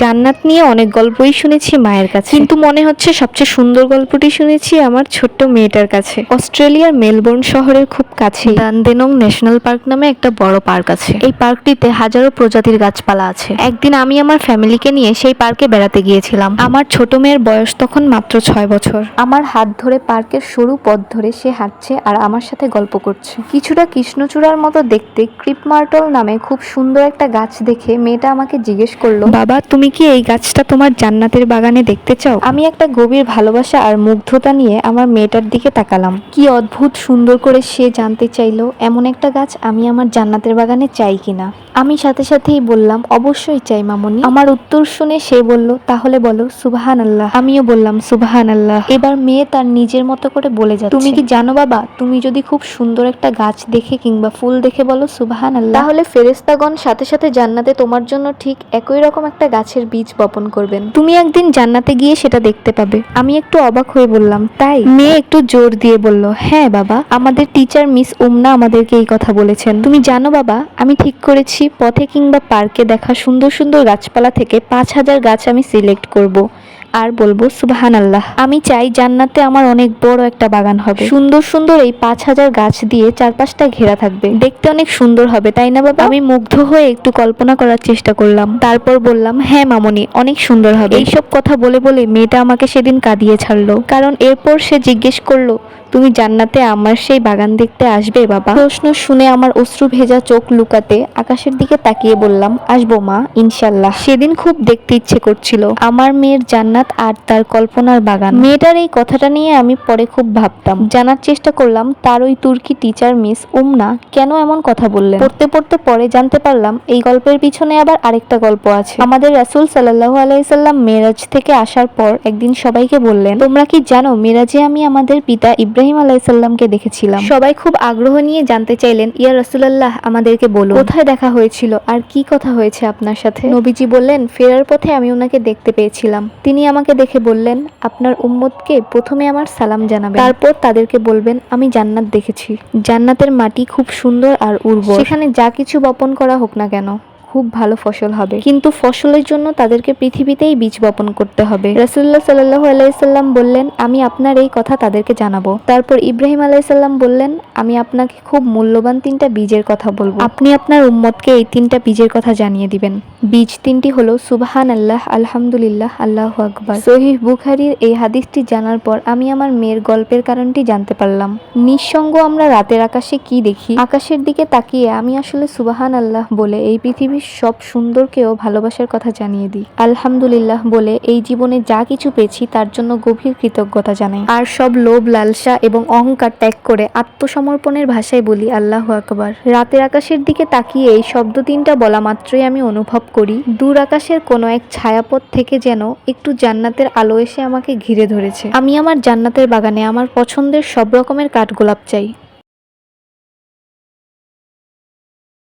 জান্নাত নিয়ে অনেক গল্পই শুনেছি মায়ের কাছে। কিন্তু মনে হচ্ছে সবচেয়ে সুন্দর গল্পটি শুনেছি আমার ছোট্ট মেয়েটার কাছে। অস্ট্রেলিয়ার মেলবোর্ন শহরের খুব কাছে দানদেনং ন্যাশনাল পার্ক নামে একটা বড় পার্ক আছে। এই পার্কটিতে হাজারো প্রজাতির গাছপালা আছে। একদিন আমি আমার ফ্যামিলিকে নিয়ে সেই পার্কে বেড়াতে গিয়েছিলাম। আমার ছোট মেয়ের বয়স তখন মাত্র ছয় বছর। আমার হাত ধরে পার্কের সরু পথ ধরে সে হাঁটছে আর আমার সাথে গল্প করছে। কিছুটা কৃষ্ণচূড়ার মতো দেখতে ক্রিপ মার্টল নামে খুব সুন্দর একটা গাছ দেখে মেয়েটা আমাকে জিজ্ঞেস করল, বাবা তুমি কি এই গাছটা তোমার জান্নাতের বাগানে দেখতে চাও? আমি একটা গভীর ভালোবাসা আর মুগ্ধতা নিয়ে আমার মেয়েটার দিকে তাকালাম। কি অদ্ভুত সুন্দর করে সে জানতে চাইলো, এমন একটা গাছ আমি আমার জান্নাতের বাগানে চাই কিনা? আমি সাথে সাথেই বললাম, অবশ্যই চাই মামনি। আমার উত্তর শুনে সে বলল, তাহলে বলো সুবাহান আল্লাহ আমিও বললাম সুবাহান আল্লাহ এবার মেয়ে তার নিজের মতো করে বলে যাচ্ছে, তুমি কি জানো বাবা, তুমি যদি খুব সুন্দর একটা গাছ দেখে কিংবা ফুল দেখে বলো সুবাহান আল্লাহ তাহলে ফেরেস্তাগণ সাথে সাথে জান্নাতে তোমার জন্য ঠিক একই রকম একটা গাছের বীজ বপন করবেন। তুমি একদিন জান্নাতে গিয়ে সেটা দেখতে পাবে। আমি একটু অবাক হয়ে বললাম, তাই? মেয়ে একটু জোর দিয়ে বলল হ্যাঁ বাবা, আমাদের টিচার মিস উমনা আমাদেরকে এই কথা বলেছেন। তুমি জানো বাবা, আমি ঠিক করেছি, পথে কিংবা পার্কে দেখা সুন্দর সুন্দর গাছপালা থেকে পাঁচ হাজার গাছ আমি সিলেক্ট করব। আর বলব সুবাহান আল্লাহ আমি চাই জান্নাতে আমার অনেক বড় একটা বাগান হবে। সুন্দর সুন্দর এই পাঁচ হাজার গাছ দিয়ে চারপাশটা ঘেরা থাকবে। দেখতে অনেক সুন্দর হবে, তাই না বাবা? আমি মুগ্ধ হয়ে একটু কল্পনা করার চেষ্টা করলাম। তারপর বললাম হ্যাঁ মামনি, অনেক সুন্দর হবে। এইসব কথা বলে বলে মেয়েটা আমাকে সেদিন কাঁদিয়ে ছাড়লো। কারণ এরপর সে জিজ্ঞেস করল তুমি জান্নাতে আমার সেই বাগান দেখতে আসবে, বাবা। প্রশ্ন শুনে আমার অশ্রু ভেজা চোখ লুকাতে আকাশের দিকে তাকিয়ে বললাম, আসব মা ইনশাল্লাহ সেদিন খুব দেখতে ইচ্ছে করছিল। আমার মেয়ের জান্নাত আর তার কল্পনার বাগান। মেয়েটার এই কথাটা নিয়ে আমি পরে খুব ভাবতাম। জানার চেষ্টা করলাম, তার ওই তুর্কি টিচার মিস উমনা কেন এমন কথা বললেন? পড়তে পড়তে পরে জানতে পারলাম, এই গল্পের পিছনে আবার আরেকটা গল্প আছে। আমাদের রাসুল সাল্লাল্লাহু আলাইসাল্লাম মেরাজ থেকে আসার পর একদিন সবাইকে বললেন, তোমরা কি জানো, মেরাজে আমি আমাদের পিতা ইব্রাহিম আলাইসাল্লামকে দেখেছিলাম। সবাই খুব আগ্রহ নিয়ে জানতে চাইলেন ইয়া রাসূলুল্লাহ আমাদেরকে বলো কোথায় দেখা হয়েছিল? আর কি কথা হয়েছে আপনার সাথে? নবীজি বললেন ফেরার পথে আমি ওনাকে দেখতে পেয়েছিলাম। তিনি আমাকে দেখে বললেন আপনার উম্মতকে প্রথমে আমার সালাম জানাবেন। তারপর তাদেরকে বলবেন আমি জান্নাত দেখেছি। জান্নাতের মাটি খুব সুন্দর আর উর্বর। সেখানে যা কিছু বপন করা হোক না কেন। খুব ভালো ফসল হবে। কিন্তু ফসলের জন্য তাদেরকে পৃথিবীতেই বীজ বপন করতে হবে। রাসুল্লাহ সাল্লাহ আলাইসাল্লাম বললেন, আমি আপনার এই কথা তাদেরকে জানাব। তারপর ইব্রাহিম আলাইসাল্লাম বললেন, আমি আপনাকে খুব মূল্যবান তিনটা বীজের কথা বলব। আপনি আপনার উম্মতকে এই তিনটা বীজের কথা জানিয়ে দিবেন। বীজ তিনটি হলো সুবাহান আল্লাহ আলহামদুলিল্লাহ, আল্লাহ আকবার। সহিহ বুখারির এই হাদিসটি জানার পর আমি আমার মেয়ের গল্পের কারণটি জানতে পারলাম। নিঃসঙ্গ আমরা রাতের আকাশে কি দেখি? আকাশের দিকে তাকিয়ে আমি আসলে সুবাহান আল্লাহ বলে এই পৃথিবীর সব সুন্দরকেও ভালোবাসার কথা জানিয়ে দিই। আলহামদুলিল্লাহ বলে এই জীবনে যা কিছু পেয়েছি তার জন্য গভীর কৃতজ্ঞতা জানাই। আর সব লোভ, লালসা এবং অহংকার ত্যাগ করে আত্মসমর্পণের ভাষায় বলি, আল্লাহ আকবার। রাতের আকাশের দিকে তাকিয়ে এই শব্দ তিনটা বলা মাত্রই আমি অনুভব করি। দূর আকাশের কোনো এক ছায়াপথ থেকে যেন একটু জান্নাতের আলো এসে আমাকে ঘিরে ধরেছে। আমি আমার জান্নাতের বাগানে আমার পছন্দের সব রকমের কাঠগোলাপ চাই।